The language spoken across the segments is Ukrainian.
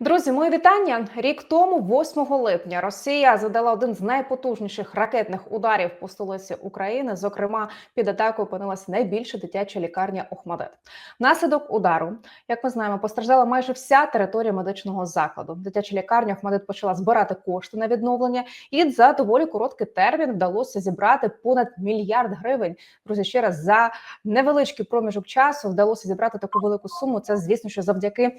Друзі, мої вітання. Рік тому, 8 липня, Росія задала один з найпотужніших ракетних ударів по столиці України. Зокрема, під атакою опинилася найбільша дитяча лікарня Охмадет. Внаслідок удару, як ми знаємо, постраждала майже вся територія медичного закладу. Дитяча лікарня Охмадет почала збирати кошти на відновлення, і за доволі короткий термін вдалося зібрати понад мільярд гривень. Друзі, ще раз за невеличкий проміжок часу вдалося зібрати таку велику суму. Це звісно, що завдяки е,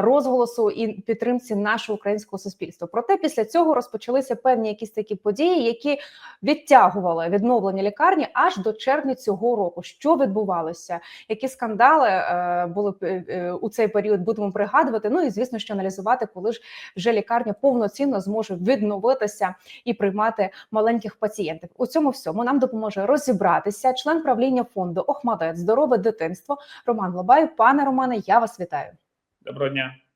розголосу і підтримці нашого українського суспільства. Проте після цього розпочалися певні якісь такі події, які відтягували відновлення лікарні аж до червня цього року. Що відбувалося? Які скандали е, були е, е, у цей період? Будемо пригадувати. Ну і звісно, що аналізувати, коли ж вже лікарня повноцінно зможе відновитися і приймати маленьких пацієнтів. У цьому всьому нам допоможе розібратися член правління фонду Охмадет здорове дитинство Роман Лобай. Пане Романе, я вас вітаю. Доброго дня.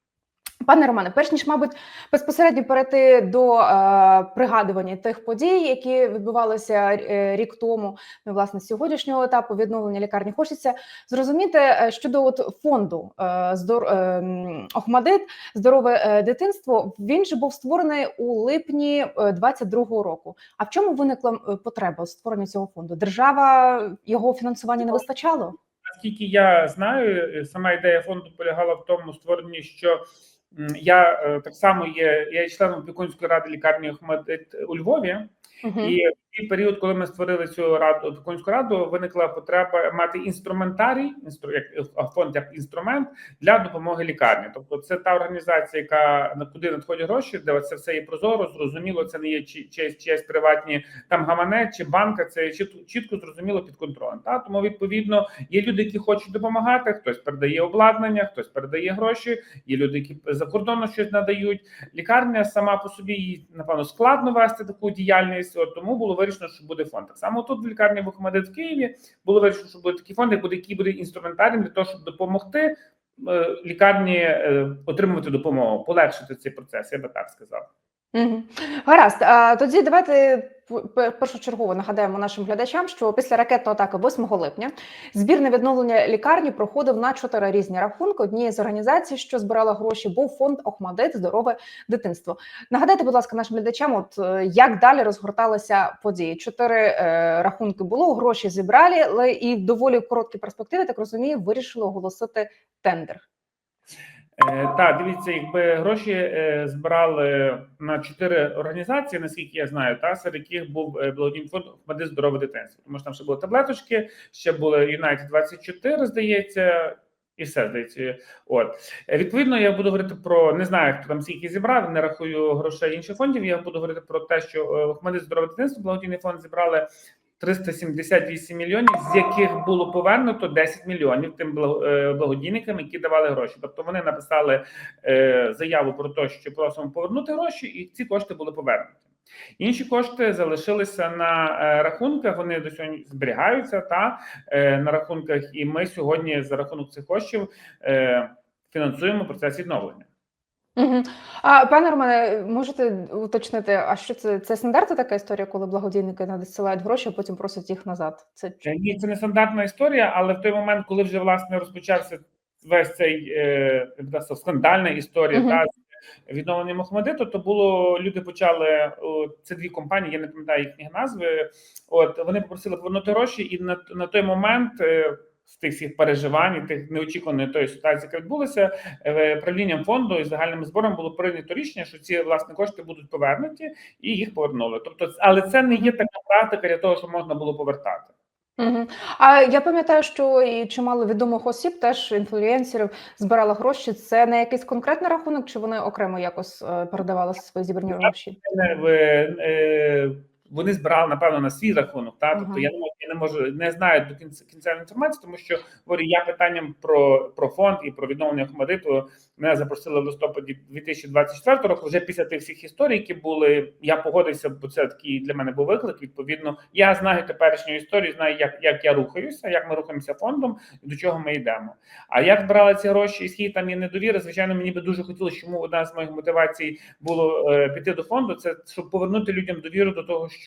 Пане Романе, перш ніж, мабуть, безпосередньо перейти до е, пригадування тих подій, які відбувалися е, рік тому, ну, власне, сьогоднішнього етапу відновлення лікарні, хочеться зрозуміти е, щодо от фонду е, здор, е, Охмадит здорове е, дитинство. Він же був створений у липні е, 22-го року. А в чому виникла потреба створення цього фонду? Держава його фінансування не вистачало? Наскільки я знаю, сама ідея фонду полягала в тому створенні, що я е, так само є, я є членом опікунської ради лікарні Охмадит у Львові, Мгм. і в період, коли ми створили цю раду опікунську раду, виникла потреба мати інструментарій, інстру як фонд як інструмент для допомоги лікарні. Тобто, це та організація, яка на куди надходять гроші, де це все є прозоро, зрозуміло. Це не є чи чиїсь чиїсь приватні там гаманець чи банка. Це чітко, зрозуміло під контролем. Та тому відповідно є люди, які хочуть допомагати. Хтось передає обладнання, хтось передає гроші. Є люди, які за кордону щось надають. Лікарня сама по собі їй напевно складно вести таку діяльність. От тому було вирішено, що буде фонд. Так само тут в лікарні в в Києві було вирішено, що буде такий фонд, який буде інструментарієм для того, щоб допомогти е, лікарні е, отримувати допомогу, полегшити цей процес. Я би так сказав. Угу. Гаразд. А, тоді давайте першочергово нагадаємо нашим глядачам, що після ракетної атаки 8 липня збір на відновлення лікарні проходив на чотири різні рахунки. Однією з організацій, що збирала гроші, був фонд Охмадит Здорове дитинство. Нагадайте, будь ласка, нашим глядачам, от е, як далі розгорталися події. Чотири е, рахунки було, гроші зібрали, але і в доволі короткі перспективи, так розумію, вирішили оголосити тендер. Е, Так, дивіться, якби гроші е, збирали на чотири організації, наскільки я знаю, та серед яких був е, благодійний фонд «Охмадит здорове дитинство. Тому що там ще були таблеточки, ще були United 24, здається, і все здається. От відповідно, я буду говорити про не знаю, хто там скільки зібрав, не рахую грошей інших фондів. Я буду говорити про те, що «Охмадит здорове дитинство, благодійний фонд зібрали 378 мільйонів, з яких було повернуто 10 мільйонів тим е, благодійникам, які давали гроші. Тобто вони написали е, заяву про те, що просимо повернути гроші, і ці кошти були повернуті. Інші кошти залишилися на е, рахунках. Вони до сьогодні зберігаються та на рахунках. І ми сьогодні за рахунок цих коштів фінансуємо процес відновлення. Угу. А пане Романе, можете уточнити, а що це? Це стандартна така історія, коли благодійники надсилають гроші, а потім просять їх назад? Це Е, Ні, це не стандартна історія, але в той момент, коли вже власне розпочався весь цей е, сказав, скандальна історія Мгм. та з відновленням Охмадиту, то було люди почали о, це дві компанії, я не пам'ятаю їхніх назви. От вони попросили повернути гроші, і на, на той момент. е, з тих всіх переживань, і тих неочікуваної тої ситуації, яка відбулася, е, правлінням фонду і загальним збором було прийнято рішення, що ці власне кошти будуть повернуті, і їх повернули. Тобто, але це не є така практика для того, що можна було повертати. Угу. А я пам'ятаю, що і чимало відомих осіб, теж інфлюенсерів, збирали гроші. Це не якийсь конкретний рахунок, чи вони окремо якось е, передавали свої зібрані гроші? Вони збирали напевно на свій рахунок. Та тобто Ага. я не можу, я не можу не знаю до кінця кінцевої інформації, тому що говорю, я питанням про, про фонд і про відновлення Охмадиту мене запросили в листопаді 2024 року. Вже після тих всіх історій, які були. Я погодився, бо це такий для мене був виклик. Відповідно, я знаю теперішню історію, знаю, як, як я рухаюся, як ми рухаємося фондом і до чого ми йдемо. А як збирали ці гроші, і скільки там є недовіри, звичайно, мені би дуже хотілося, чому одна з моїх мотивацій було е, піти до фонду. Це щоб повернути людям довіру до того, що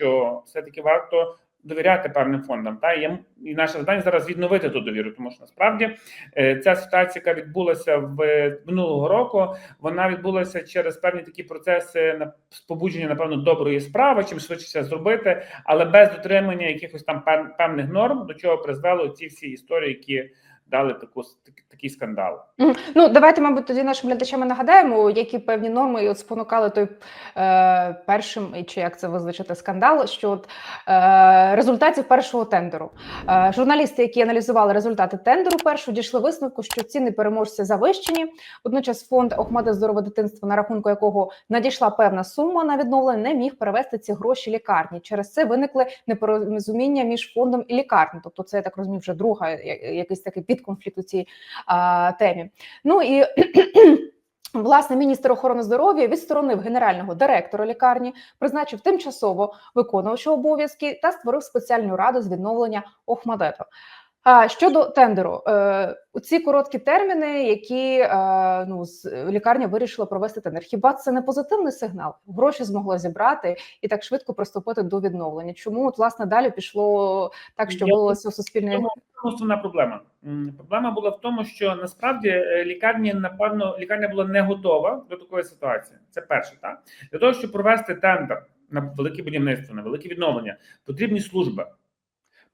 все таки варто довіряти певним фондам. Та і, наше завдання зараз відновити ту довіру, тому що насправді е, ця ситуація, яка відбулася в минулого року, вона відбулася через певні такі процеси на побудження, напевно, доброї справи, чим швидше це зробити, але без дотримання якихось там пев- певних норм, до чого призвело ці всі історії, які дали таку так- такий скандал. Ну, давайте, мабуть, тоді нашим глядачам нагадаємо, які певні норми от спонукали той е, першим, чи як це визначити скандал, що от, е, результатів першого тендеру. Е, журналісти, які аналізували результати тендеру, першого дійшли висновку, що ціни переможця завищені. Водночас фонд Охмада здорове дитинство, на рахунку якого надійшла певна сума на відновлення, не міг перевести ці гроші лікарні. Через це виникли непорозуміння між фондом і лікарні. Тобто, це я так розумію, вже друга якийсь такий підконфлікт у цій темі. Ну і власне міністр охорони здоров'я відсторонив генерального директора лікарні, призначив тимчасово виконувача обов'язки та створив спеціальну раду з відновлення Охмадету. А щодо тендеру, е, у ці короткі терміни, які е, ну з лікарня вирішила провести тендер. Хіба це не позитивний сигнал? Гроші змогла зібрати і так швидко приступити до відновлення. Чому от власне далі пішло так, що вилилося у суспільне основна проблема. Проблема була в тому, що насправді е, лікарні, напевно, лікарня була не готова до такої ситуації. Це перше, так для того, щоб провести тендер на велике будівництво, на велике відновлення, потрібні служби.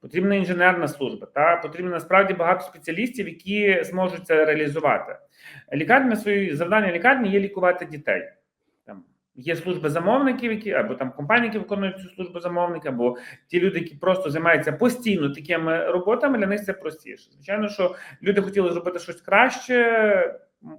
Потрібна інженерна служба, та потрібно насправді багато спеціалістів, які зможуть це реалізувати. Лікарня свої завдання лікарні є лікувати дітей. Там є служби замовників, які або там компанії, які виконують цю службу замовника, або ті люди, які просто займаються постійно такими роботами, для них це простіше. Звичайно, що люди хотіли зробити щось краще.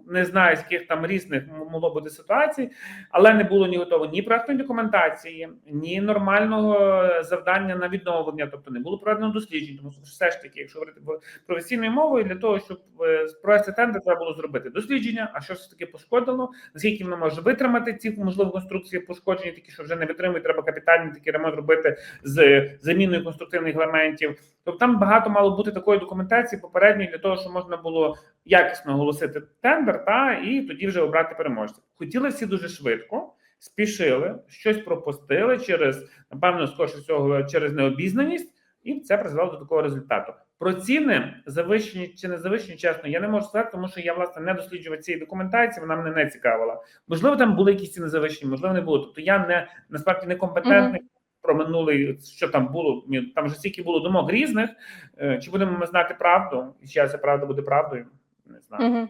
Не знаю, з яких там різних могло бути ситуацій, але не було ні готово ні проектної документації, ні нормального завдання на відновлення, тобто не було проведено досліджень. Тому що все ж таки, якщо говорити професійною мовою, для того, щоб е, провести тендер, треба було зробити дослідження, а що все таки пошкодило, наскільки воно може витримати ці можливо конструкції пошкоджені, такі що вже не витримують, треба капітальний такий ремонт робити з заміною конструктивних елементів. Тобто там багато мало бути такої документації попередньої для того, щоб можна було якісно оголосити тендер, та і тоді вже обрати переможця. Хотіли всі дуже швидко, спішили, щось пропустили через напевно, скоріше всього, через необізнаність, і це призвело до такого результату. Про ціни завищені чи не завищені, чесно, я не можу сказати, тому що я власне не досліджував цієї документації, вона мене не цікавила. Можливо, там були якісь ціни завищені, можливо, не було. Тобто я не насправді не компетентний. Про минулий, що там було, там вже стільки було думок різних. Е, Чи будемо ми знати правду? І чи ця правда буде правдою? Не знаю. Угу.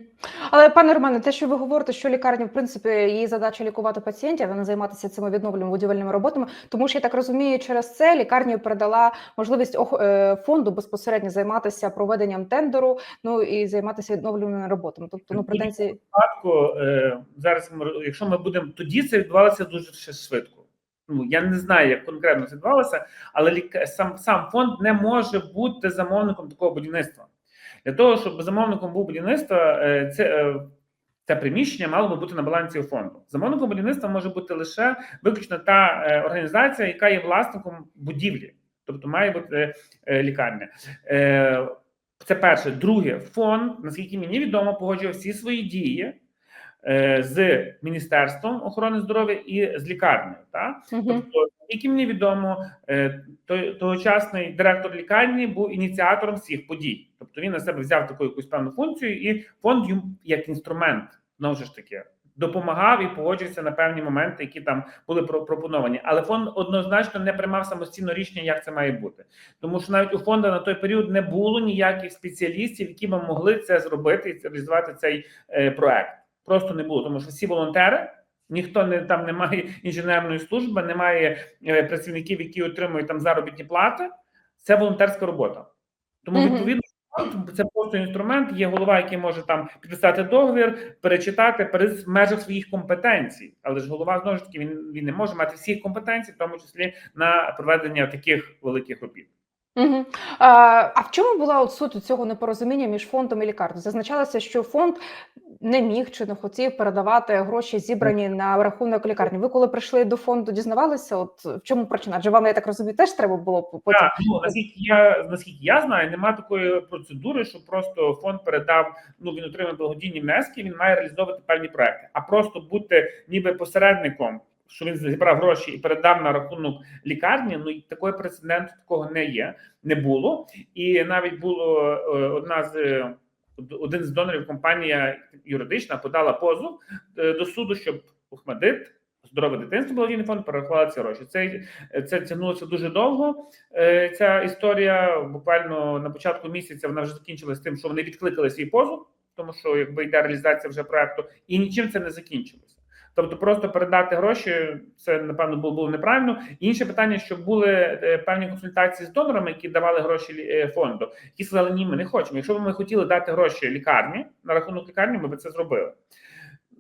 Але пане Романе, те, що ви говорите, що лікарня, в принципі, її задача лікувати пацієнтів, а не займатися цими відновленими будівельними роботами. Тому що я так розумію, через це лікарня передала можливість ох- е, фонду безпосередньо займатися проведенням тендеру, ну і займатися відновленими роботами. Тобто, ну претензії. випадку е, зараз, ми, якщо ми будемо тоді, це відбувалося дуже ще швидко. Ну я не знаю, як конкретно це відбувалося, але ліка- сам сам фонд не може бути замовником такого будівництва. Для того, щоб замовником був будівництва, е, це, е, це приміщення мало би бути на балансі фонду. Замовником будівництва може бути лише виключно та е, організація, яка є власником будівлі, тобто має бути лікарня. Це перше. Друге, фонд, наскільки мені відомо, погоджує всі свої дії з Міністерством охорони здоров'я і з лікарнею. Мгм. Тобто, які мені відомо, е, тогочасний директор лікарні був ініціатором всіх подій. Тобто він на себе взяв таку якусь певну функцію, і фонд йому як інструмент знову ж таки. Допомагав і погоджувався на певні моменти, які там були про- пропоновані, але фонд однозначно не приймав самостійно рішення, як це має бути, тому що навіть у фонду на той період не було ніяких спеціалістів, які б могли це зробити і реалізувати цей е, проект. Просто не було, тому що всі волонтери, ніхто не там немає інженерної служби, немає е, працівників, які отримують там заробітні плати. Це волонтерська робота. Тому відповідно. Це просто інструмент. Є голова, який може там підписати договір, перечитати перед межах своїх компетенцій. Але ж голова знову ж таки він, він не може мати всі компетенції, в тому числі на проведення таких великих робіт. Угу. А, а в чому була от суть цього непорозуміння між фондом і лікарнею? Зазначалося, що фонд не міг чи не хотів передавати гроші, зібрані на рахунок лікарні. Ви коли прийшли до фонду, дізнавалися, от в чому причина? Адже вам я так розумію, теж треба було потім. Так, ну наскільки я наскільки я знаю, немає такої процедури, що просто фонд передав. Ну він отримав благодійні внески. Він має реалізовувати певні проекти, а просто бути ніби посередником що він зібрав гроші і передав на рахунок лікарні. Ну такої прецеденту такого не є, не було. І навіть було е, одна з е, один з донорів, компанія юридична, подала позов е, до суду, щоб Охмадит, здорове дитинство, благодійний фонд перерахувала ці гроші. Це це тягнулося дуже довго. Ця історія буквально на початку місяця вона вже закінчилася тим, що вони відкликали свій позов, тому що якби йде реалізація вже проекту, і нічим це не закінчилося. Тобто, просто передати гроші, це напевно було, було неправильно. Інше питання, що були е, певні консультації з донорами, які давали гроші е, фонду, які сказали, ні, ми не хочемо. Якщо б ми хотіли дати гроші лікарні на рахунок лікарні, ми б це зробили.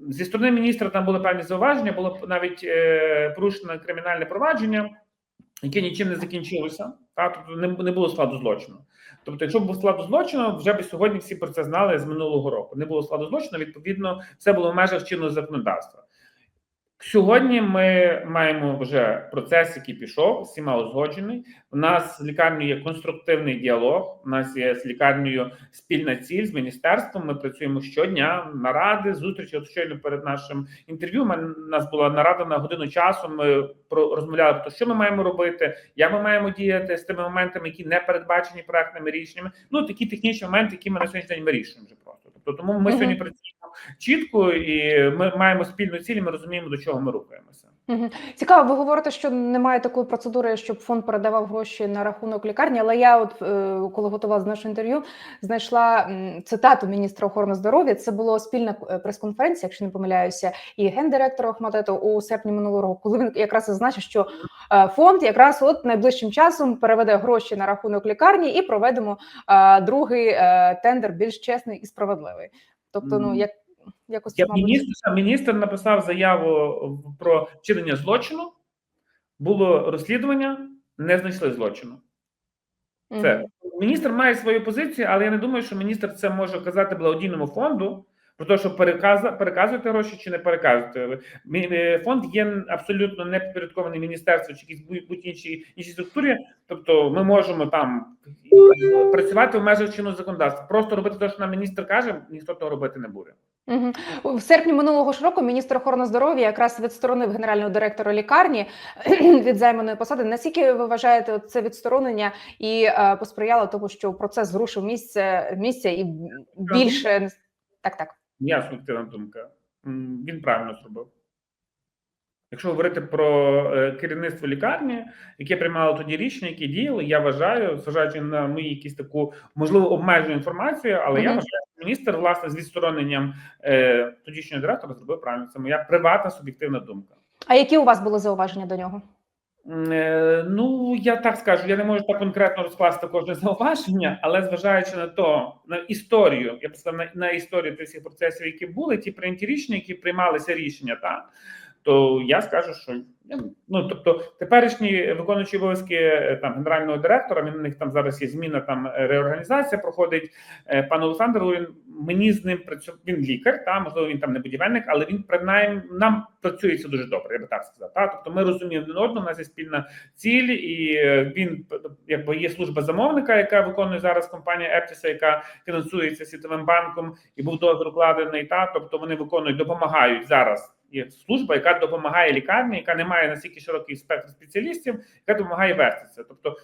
Зі сторони міністра там були певні зауваження, було навіть е, порушено кримінальне провадження, яке нічим не закінчилося. Та тобто не, не було складу злочину. Тобто, якщо б був складу злочину, вже б сьогодні всі про це знали з минулого року. Не було складу злочину, відповідно, все було в межах чинного законодавства. Сьогодні ми маємо вже процес, який пішов, всіма узгоджений. У нас з лікарнею є конструктивний діалог. У нас є з лікарнею спільна ціль з міністерством. Ми працюємо щодня, наради, зустрічі. От щойно перед нашим інтерв'ю. У нас була нарада на годину часу. Ми про розмовляли про те, що ми маємо робити, як ми маємо діяти з тими моментами, які не передбачені проектними рішеннями. Ну такі технічні моменти, які ми на сьогоднішній день вирішуємо вже просто. Тобто, тому ми Мгм. сьогодні працюємо чітко і ми маємо спільну ціль. і Ми розуміємо, до чого ми рухаємося. Цікаво, ви говорите, що немає такої процедури, щоб фонд передавав гроші на рахунок лікарні. Але я, от е, коли готувала з наше інтерв'ю, знайшла цитату міністра охорони здоров'я. Це було спільна е, прес-конференція, якщо не помиляюся, і гендиректора Охматету у серпні минулого року, коли він якраз зазначив, що е, фонд якраз от найближчим часом переведе гроші на рахунок лікарні і проведемо другий тендер більш чесний і справедливий. Тобто, ну як якось Я мабуть, міністр, міністр написав заяву про вчинення злочину. Було розслідування, не знайшли злочину. Це міністр має свою позицію, але я не думаю, що міністр це може казати благодійному фонду про те, що переказуєте гроші чи не переказуєте. Е, Фонд є абсолютно не підпорядкований міністерству чи будь- будь-іншій іншій структурі. Тобто, ми можемо там працювати в межах чинного законодавства. Просто робити те, що нам міністр каже, ніхто того робити не буде. Мгм. В серпні минулого ж року міністр охорони здоров'я якраз відсторонив генерального директора лікарні від займаної посади. Наскільки ви вважаєте це відсторонення і е, посприяло тому, що процес зрушив місце місця і більше так, так. Моя суб'єктивна думка. Він правильно зробив. Якщо говорити про е, керівництво лікарні, яке приймало тоді рішення, які діяли, я вважаю, зважаючи на мою якісь таку можливо обмежену інформацію, але я Мгм. вважаю, що міністр власне з відстороненням е, тодішнього директора зробив правильно. Це моя приватна суб'єктивна думка. А які у вас були зауваження до нього? Е, Ну, я так скажу, я не можу так конкретно розкласти кожне зауваження, але зважаючи на то, на історію, я сказав, на, на історію тих всіх процесів, які були, ті прийняті рішення, які приймалися рішення, так, то я скажу, що ну тобто теперішні виконуючі обов'язки е, там генерального директора, він у них там зараз є зміна, там е, реорганізація проходить. Е, Пан Олександр Лурін, мені з ним працює, він лікар, та можливо він там не будівельник, але він принаймні нам працюється дуже добре, я би так сказав. Та тобто ми розуміємо один одного, у нас є спільна ціль, і він якби є служба замовника, яка виконує зараз компанія Ептіса, яка фінансується світовим банком, і був договір укладений. Та тобто вони виконують, допомагають зараз. Є служба, яка допомагає лікарні, яка не має настільки широкий спектр спеціалістів, яка допомагає вести це. Тобто,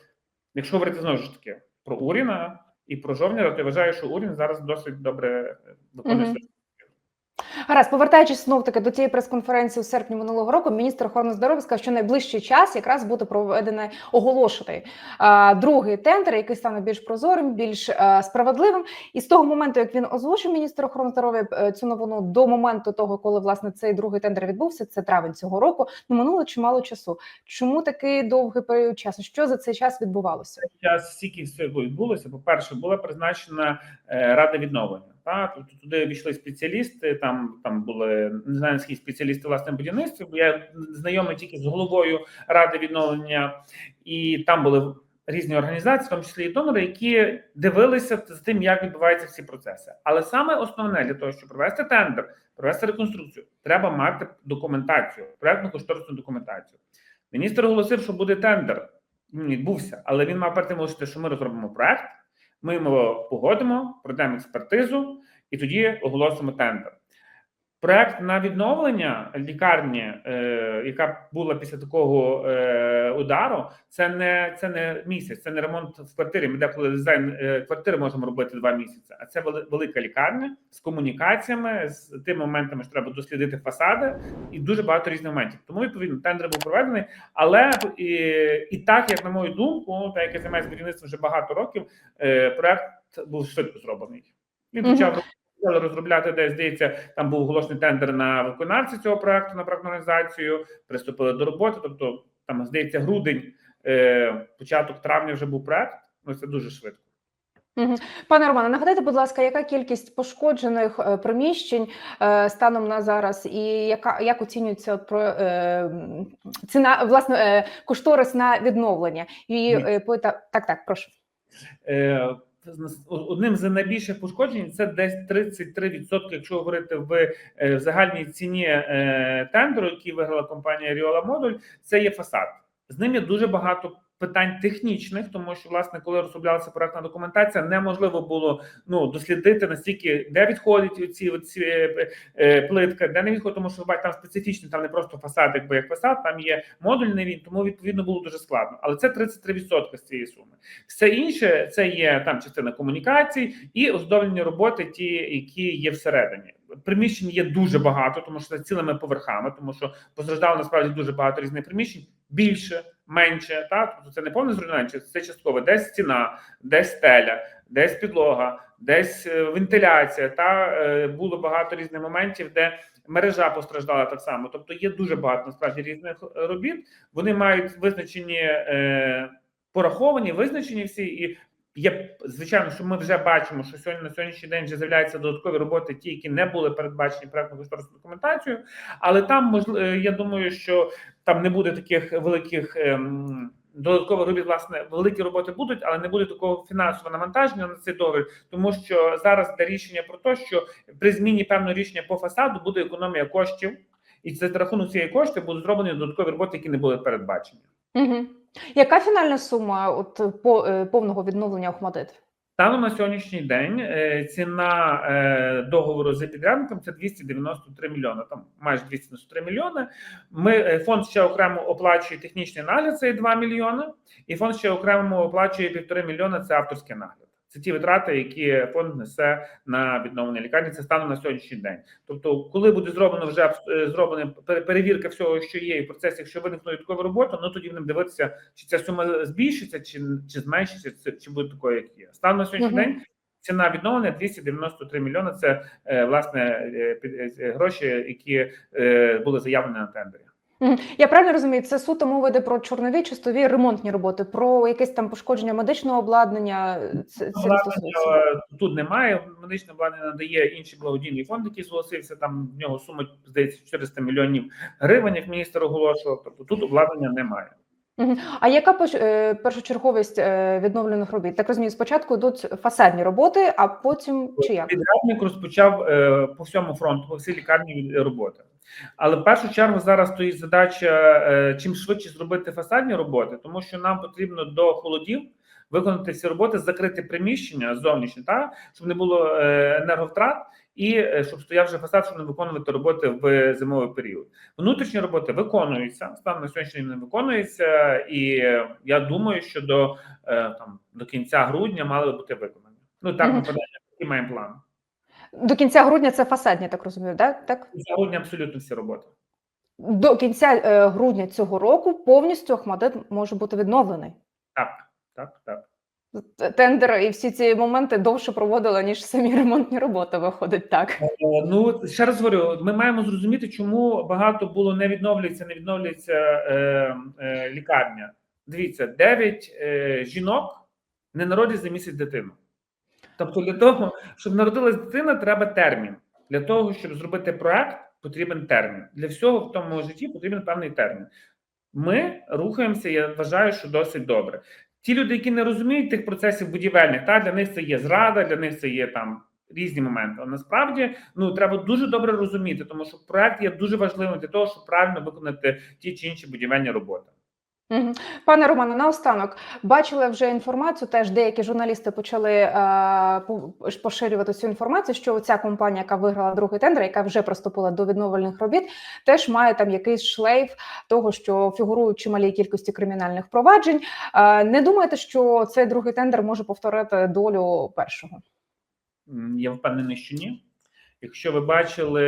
якщо говорити знову ж таки про Уріна і про Жовніра, то я вважаю, що Урін зараз досить добре е, виконує свою Гаразд, повертаючись знов таки до цієї прес-конференції у серпні минулого року, міністр охорони здоров'я сказав, що найближчий час якраз буде проведений оголошений а, другий тендер, який стане більш прозорим, більш а, справедливим. І з того моменту, як він озвучив міністр охорони здоров'я е, цю новину до моменту того, коли власне цей другий тендер відбувся, це травень цього року. Ну минуло чимало часу. Чому такий довгий період часу? Що за цей час відбувалося? час стільки всього відбулося. По перше, була призначена е, рада відновлення. Та тобто туди війшли спеціалісти. Там там були не знаю наскільки спеціалісти власне будівництва. Я знайомий тільки з головою ради відновлення, і там були різні організації, в тому числі і донори, які дивилися з тим, як відбуваються всі процеси. Але саме основне для того, щоб провести тендер, провести реконструкцію, треба мати документацію, проектну кошторисну документацію. Міністр оголосив, що буде тендер. Він відбувся, але він мав перед що ми розробимо проект, ми його погодимо, пройдемо експертизу і тоді оголосимо тендер. Проект на відновлення лікарні, е, яка була після такого е, удару, це не це не місяць, це не ремонт в квартирі. Ми деколи дизайн е, квартири можемо робити два місяці. А це велика лікарня з комунікаціями, з тими моментами, що треба дослідити фасади, і дуже багато різних моментів. Тому відповідно тендер був проведений. Але і, і так, як на мою думку, так як я займаюся будівництвом вже багато років, е, проект був швидко зроблений. Він почав почали розробляти, де здається, там був оголошений тендер на виконавця цього проекту на проектну організацію. Приступили до роботи. Тобто, там здається, грудень, е, початок травня вже був проект. Ну це дуже швидко. Пане Романе, нагадайте, будь ласка, яка кількість пошкоджених е, приміщень е, станом на зараз, і яка як оцінюється от про е, ціна власне кошторис на відновлення? І Ні. е, по так, так, прошу. Одним з найбільших пошкоджень це десь 33%, якщо говорити в, е, загальній ціні е, тендеру, який виграла компанія Ріола Модуль, це є фасад. З ним є дуже багато питань технічних, тому що власне, коли розроблялася проектна документація, неможливо було ну дослідити настільки, де відходять ці оці е, е, плитка, де не відходить, тому що бачите, там специфічний, там не просто фасад, якби як фасад, там є модульний він, тому відповідно було дуже складно. Але це 33% з цієї суми. Все інше це є там частина комунікацій і оздоблені роботи, ті, які є всередині. Приміщень є дуже багато, тому що це цілими поверхами, тому що постраждало насправді дуже багато різних приміщень, більше, менше. Так, тобто це не повне зруйнування, це частково десь стіна, десь стеля, десь підлога, десь е, вентиляція. Та е, було багато різних моментів, де мережа постраждала так само. Тобто є дуже багато насправді різних е, робіт. Вони мають визначені. Пораховані, визначені всі, і є звичайно, що ми вже бачимо, що сьогодні на сьогоднішній день вже з'являються додаткові роботи, ті, які не були передбачені проектно кошторисною документацією. Але там можливо, я думаю, що там не буде таких великих. Ем, Додаткових робіт, власне, великі роботи будуть, але не буде такого фінансового навантаження на цей договір, тому що зараз йде рішення про те, що при зміні певного рішення по фасаду буде економія коштів, і за рахунок цієї кошти будуть зроблені додаткові роботи, які не були передбачені. Угу. Яка фінальна сума от по е, повного відновлення Охмадит? Станом на сьогоднішній день е, ціна е, договору з підрядником це 293 мільйони. Там майже 293 мільйони. Ми фонд ще окремо оплачує технічний нагляд, це 2 мільйони, і фонд ще окремо оплачує півтори мільйона. Це авторський нагляд. Це ті витрати, які фонд несе на відновлення лікарні. Це станом на сьогоднішній день. Тобто, коли буде зроблено вже е, зроблена пере- перевірка всього, що є, і в процесі, якщо виникне додаткові роботи, ну тоді будемо дивитися, чи ця сума збільшиться, чи, чи зменшиться, чи, чи буде такою, як є. Станом на сьогоднішній Мгм. день ціна відновлення 293 мільйони. Це е, власне е, гроші, які були заявлені на тендері. Я правильно розумію, це суто мова йде про чорнові чистові ремонтні роботи, про якесь там пошкодження медичного обладнання. Це, це. Обладнання е, тут немає. Медичне обладнання надає інший благодійний фонд, який зголосився. Там в нього сума здається 400 мільйонів гривень, як міністр оголошував. Тобто тут обладнання немає. А яка е, першочерговість е, відновлених робіт? Так розумію, спочатку йдуть фасадні роботи, а потім чи як? Підрядник розпочав е, по всьому фронту, по всій лікарні роботи. Але в першу чергу зараз стоїть задача чим швидше зробити фасадні роботи, тому що нам потрібно до холодів виконати всі роботи, закрити приміщення зовнішні, так щоб не було енерговтрат, і е, щоб стояв вже фасад, щоб не виконувати роботи в зимовий період. Внутрішні роботи виконуються, станом на сьогоднішній день виконуються, і е, я думаю, що до е, там до кінця грудня мали би бути виконані. Ну так, ми подаємо, маємо план. До кінця грудня це фасадні, так розумію, да? так? За грудня абсолютно всі роботи. До кінця е, грудня цього року повністю Охмадит може бути відновлений. Так, так, так. Тендер і всі ці моменти довше проводили, ніж самі ремонтні роботи, виходить так. Е, Ну ще раз говорю, ми маємо зрозуміти, чому багато було не відновлюється, не відновлюється е, е, лікарня. Дивіться, 9 е, жінок не народять за місяць дитину. Тобто, для того, щоб народилась дитина, треба термін. Для того, щоб зробити проект, потрібен термін. Для всього в тому житті потрібен певний термін. Ми рухаємося, я вважаю, що досить добре. Ті люди, які не розуміють тих процесів будівельних, та для них це є зрада, для них це є там різні моменти. А насправді ну треба дуже добре розуміти, тому що проект є дуже важливим для того, щоб правильно виконати ті чи інші будівельні роботи. Пане Романе, наостанок бачили вже інформацію. Теж деякі журналісти почали е, поширювати цю інформацію, що ця компанія, яка виграла другий тендер, яка вже приступила до відновлювальних робіт, теж має там якийсь шлейф того, що фігурують чималій кількості кримінальних проваджень. Е, не думаєте, що цей другий тендер може повторити долю першого? Я впевнений, що ні. Якщо ви бачили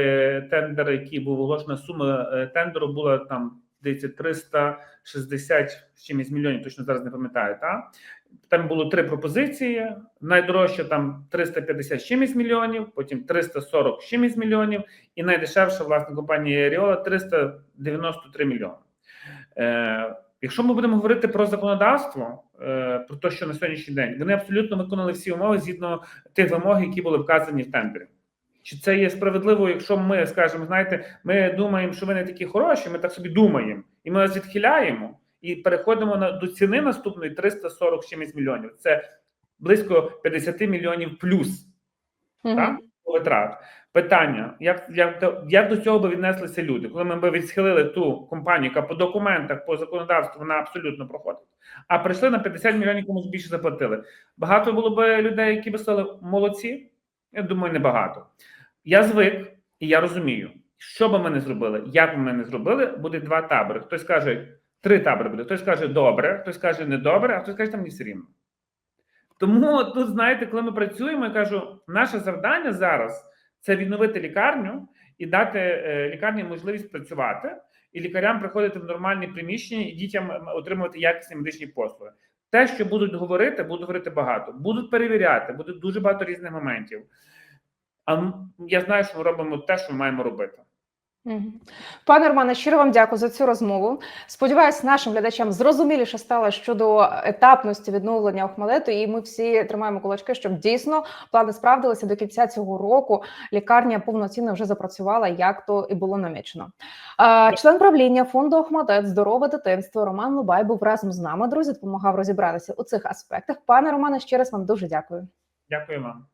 тендер, який був оголошена сума е, тендеру, була там здається 360 з чимось мільйонів, точно зараз не пам'ятаю. Та? Там було три пропозиції. Найдорожча там 350 з чимось мільйонів, потім 340 з чимось мільйонів, і найдешевша власне компанія Ріола 393 мільйони. Е, Якщо ми будемо говорити про законодавство, е, про те, що на сьогоднішній день вони абсолютно виконали всі умови згідно тих вимог, які були вказані в тендері. Чи це є справедливо, якщо ми скажемо, знаєте, ми думаємо, що ви не такі хороші, ми так собі думаємо, і ми вас відхиляємо і переходимо на до ціни наступної 340 з чимось мільйонів. Це близько 50 мільйонів плюс так? витрат. Питання: як, як, як до цього би віднеслися люди, коли ми б відсхилили ту компанію, яка по документах, по законодавству вона абсолютно проходить, а прийшли на 50 мільйонів комусь більше заплатили. Багато було б людей, які би стали молодці. Я думаю, небагато. Я звик і я розумію, що би ми не зробили, як би ми не зробили, буде два табори. Хтось каже, три табори буде. Хтось каже добре, хтось каже недобре, а хтось каже, там мені все рівно. Тому тут, знаєте, коли ми працюємо, я кажу, наше завдання зараз це відновити лікарню і дати е, лікарні можливість працювати, і лікарям приходити в нормальні приміщення і дітям отримувати якісні медичні послуги. Те, що будуть говорити, будуть говорити багато, будуть перевіряти, буде дуже багато різних моментів. А я знаю, що ми робимо те, що ми маємо робити. Пане Романе, щиро вам дякую за цю розмову. Сподіваюсь, нашим глядачам зрозуміліше стало щодо етапності відновлення Охмалету, і ми всі тримаємо кулачки, щоб дійсно плани справдилися до кінця цього року. Лікарня повноцінно вже запрацювала, як то і було намічено. Член правління фонду Охмадет Здорове дитинство Роман Лубай був разом з нами. Друзі, допомагав розібратися у цих аспектах. Пане Романе, ще раз вам дуже дякую. Дякую вам.